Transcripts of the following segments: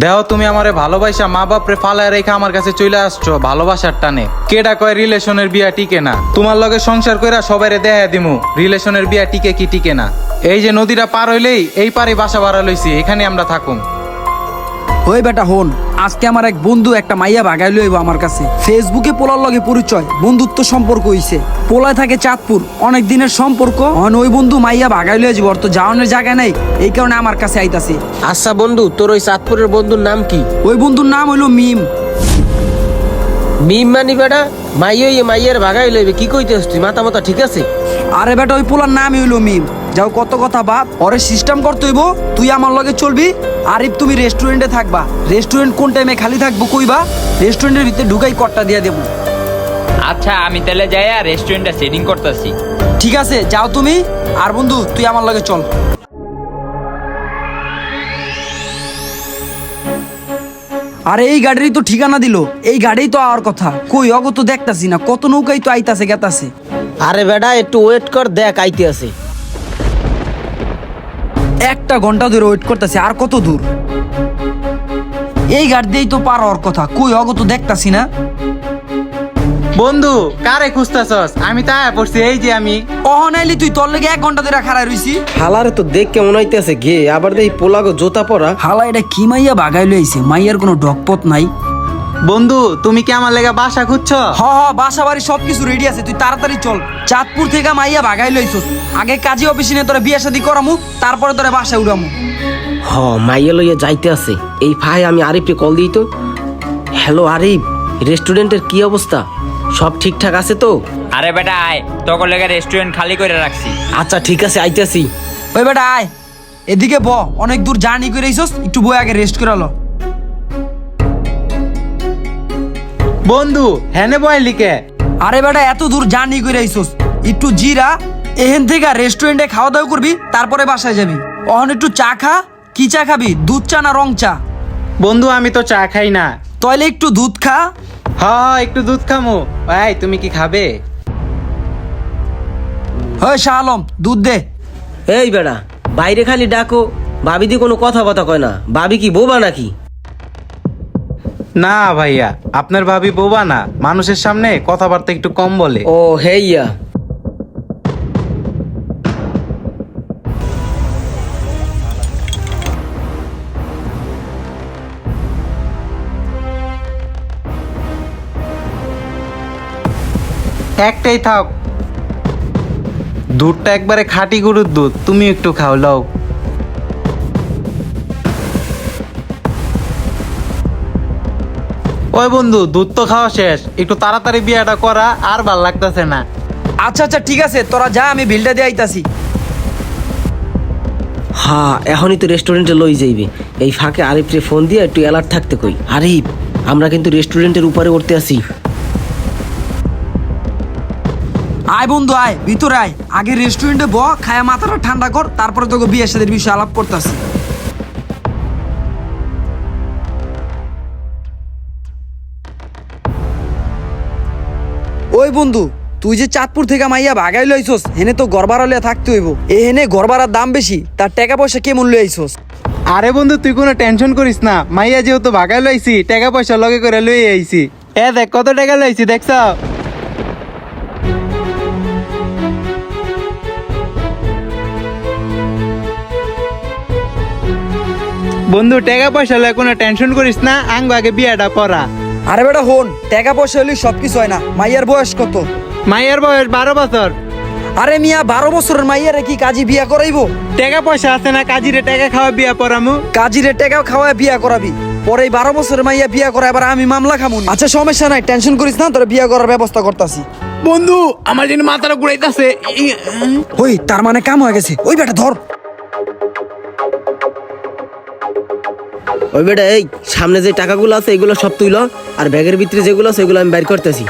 দেও, তুমি আমারে ভালোবাসা, মা বাপরে ফালায় রেখে আমার কাছে চলে আসছো, ভালোবাসার টানে। কেডা কয় রিলেশনের বিয়া টিকে না? তোমার লগে সংসার কইরা সবাইরে দেয়া দিমু, রিলেশনের বিয়া টিকে কি টিকে না? এই যে নদীটা পার হইলেই এই পারে বাসা বাড়া লইছি, এখানে আমরা থাকুম। ওই বেটা হন আজকে আমার এক বন্ধু একটা মাইয়া ভাগাই লইব আমার কাছে। ফেসবুকে পোলার লগে পরিচয় বন্ধুত্ব সম্পর্ক হইছে। পোলায় থাকে চাঁদপুর অনেক দিনের সম্পর্ক। অন ওই বন্ধু মাইয়া ভাগাই লইয়া যাব তো যাওয়ানোর জায়গা নেই এই কারণে আমার কাছে আইতাছে। আচ্ছা বন্ধু তোর ওই চাঁদপুরের বন্ধুর নাম কি? ওই বন্ধুর নাম হইল মিম। মিম মানি বেটা? মাইয়ে মাইয়ের ভাগাই লইবে কি কইতেছ তুই? মাথা মাথা ঠিক আছে? আরে বেটা ওই পোলার নামই হইল মিম। যাও কত কথা বাপ পরে সিস্টেম করতে হইব তুই আমার লগে চলবি। আরিফ তুমি রেস্টুরেন্টে থাকবা রেস্টুরেন্ট কোন টাইমে খালি থাকব কইবা রেস্টুরেন্টের ভিতরে ঢুকাই কটটা দিয়ে দেবো। আচ্ছা আমি তাহলে যাই আর রেস্টুরেন্টটা সেটিং করতেছি। ঠিক আছে যাও তুমি। আর বন্ধু তুই আমার লগে চল। আরে এই গাড়িরই তো ঠিকানা দিল। এই গাড়িই তো আর কথা। কই অগত তো দেখতাছি না কত নৌকাই তো আইতাছে গেতাছে। আরে বেটা একটু ওয়েট কর দেখ আইতে আছে একটা ঘণ্টা ধরে ওয়েট করতেছি আর কত দূর? এই গাড়ি দিয়েই তো পার হওয়ার কথা কই অগ তো দেখতাছি না। বন্ধু কারে খুঁজতেছস? আমি তা আয়া পড়ছি এই যে আমি। অহনাইলি তুই তোর লেগে এক ঘণ্টা ধরে খাড়াই রইছি। হালারে তো দেখ কেমন আইতেছে গে আবার দেই পোলাগো জোতা পরা। হালা এটা কি মাইয়া বাগাই লইছে মাইয়ার কোনো ডকপথ নাই। বন্ধু তুমি কি আমার লেগে বাসা খুঁজছো? হ হ বাসা বাড়ি সবকিছু রেডি আছে তুই তাড়াতাড়ি চল। চাঁদপুর থেকে মাইয়া ভাগাই লইছস। আগে কাজী অফিসে নিয়ে তোরা বিয়ে শাদি করামু তারপরে তোরা বাসা উড়ামু। হ মাইয়া লইয়া যাইতে আছে। এই ফাই আমি আরিফকে কল দিই তো। হ্যালো আরিফ রেস্টুরেন্টের কি অবস্থা? সব ঠিকঠাক আছে তো? আরে বেটা আয় তখন লেগে রেস্টুরেন্ট খালি করে রাখছি। আচ্ছা ঠিক আছে আইতেছি। ওই বেটা আয়। এদিকে ব অনেক দূর জার্নি করে একটু বই আগে রেস্ট করে লো। বন্ধু হেনে বয় লিখে। আরে বেটা এত দূর জার্নি করে আইছস একটু জিরা এহেন থেকে রেস্টুরেন্টে খাওয়া দাওয়া করবি তারপরে বাসায় যাবি। অহন একটু চা খা কি চা খাবি? দুধ চা না রং চা? বন্ধু আমি তো চা খাই না। তাহলে একটু দুধ খা। হ একটু দুধ খামু। ভাই তুমি কি খাবে? হয় শাহ আলম দুধ দে। এই বেড়া বাইরে খালি ডাকো ভাবি দি কোনো কথা কথা কয় না। ভাবি কি বোবা নাকি? না ভাইয়া আপনার ভাবি বোবা না মানুষের সামনে কথাবার্তা একটু কম বলে। ও হেইয়া। একটাই থাক। দুধটা একবারে খাঁটি গরুর দুধ তুমি একটু খাও লও। ওই বন্ধু দুধ তো খাওয়া শেষ। একটু তাড়াতাড়ি বিয়েটা করা আর ভালো লাগতেছে না। আচ্ছা আচ্ছা ঠিক আছে তোরা যা আমি বিলটা দিয়ে আইতাছি। হ্যাঁ এখনই তো রেস্টুরেন্টে লই যাইবে। এই ফাঁকে আরিফরে ফোন দিয়ে একটু অ্যালার্ট থাকতে কই। আরিফ আমরা কিন্তু রেস্টুরেন্টের উপরে উঠতে আসি আয় বন্ধু আয় ভিতরে আয়। আগে রেস্টুরেন্টে ব খায়া মাথাটা ঠান্ডা কর তারপরে তোকে বিয়ে সাদের বিষয়ে আলাপ করতেছি। ওই বন্ধু, তুই যে চাঁদপুর থেকে মাইয়া ভাগাই লইছস হেনে তো গড়বাড়া লিয়া থাকতে হইব। এ হেনে গড়বাড়ার দাম বেশি, তার টাকা পয়সা কেমন লইছস আরে বন্ধু, তুই কোনো টেনশন করিস না। মাইয়া যেহেতু ভাগাই লইছি টাকা পয়সা লগে করে লই আইছি। এ দেখ, কত টাকা লইছি দেখছ? বন্ধু, টাকা পয়সা লয় কোনো টেনশন করিস না, আঙ্গ আগে বিয়াটা করা আরে বেটা হন টাকা পয়সা হলে সবকিছু হয় না। মাইয়ার বয়স কত? মাইয়ার বয়স বারো বছর। আরে মিয়া বারো বছরের মাইয়ারে কি কাজী বিয়া করাইবো? টাকা পয়সা আছে না কাজিরে টাকা খাওয়া বিয়া পড়ামু কাজীরে টাকাও খাওয়ায় বিয়া করাবি। পরে বারো বছরের মাইয়া বিয়া করা এবার আমি মামলা খামু আচ্ছা সমস্যা নাই টেনশন করিস না তোর বিয়া করার ব্যবস্থা করতাছি। বন্ধু আমার জন্য মাথাটা ঘুরাইতেছে। ওই তার মানে কাম হয়ে গেছে। ওই বেটা ধর। ওই বেটা এই সামনে যে টাকাগুলো আছে এগুলো সব তুইল আর ব্যাগের ভিতরে যেগুলো আছে এগুলো আমি বের করতেছি।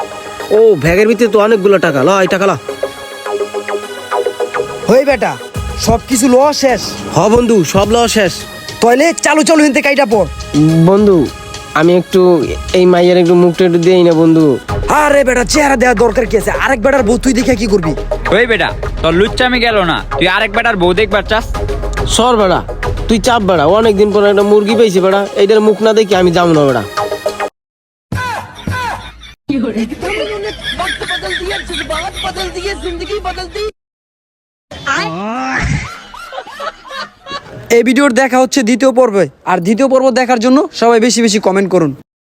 ও ব্যাগের ভিতরে তো অনেকগুলো টাকা। ল এই টাকা ল। ওই বেটা সব কিছু ল শেষ। হ বন্ধু সব ল শেষ। তাইলে চালু চালু হিনতে কাইটা পর। বন্ধু আমি একটু এই মাইয়ের একটু মুখটা একটু দিই না বন্ধু। আরে বেটা চেহারা দেওয়া দরকার কি আছে? আরেক বেটার বউ তুই দেখে কি করবি? ওই বেটা তোর লুচ্চামি গেল না। তুই আরেক বেটার বউ দেখবার চাস? সর বেড়া তুই চাপ বেড়া অনেকদিন পর একটা মুরগি পেয়েছি বেড়া এইটার মুখ না দেখি আমি যাব না বেড়া। এই ভিডিওর দেখা হচ্ছে দ্বিতীয় পর্বে আর দ্বিতীয় পর্ব দেখার জন্য সবাই বেশি বেশি কমেন্ট করুন।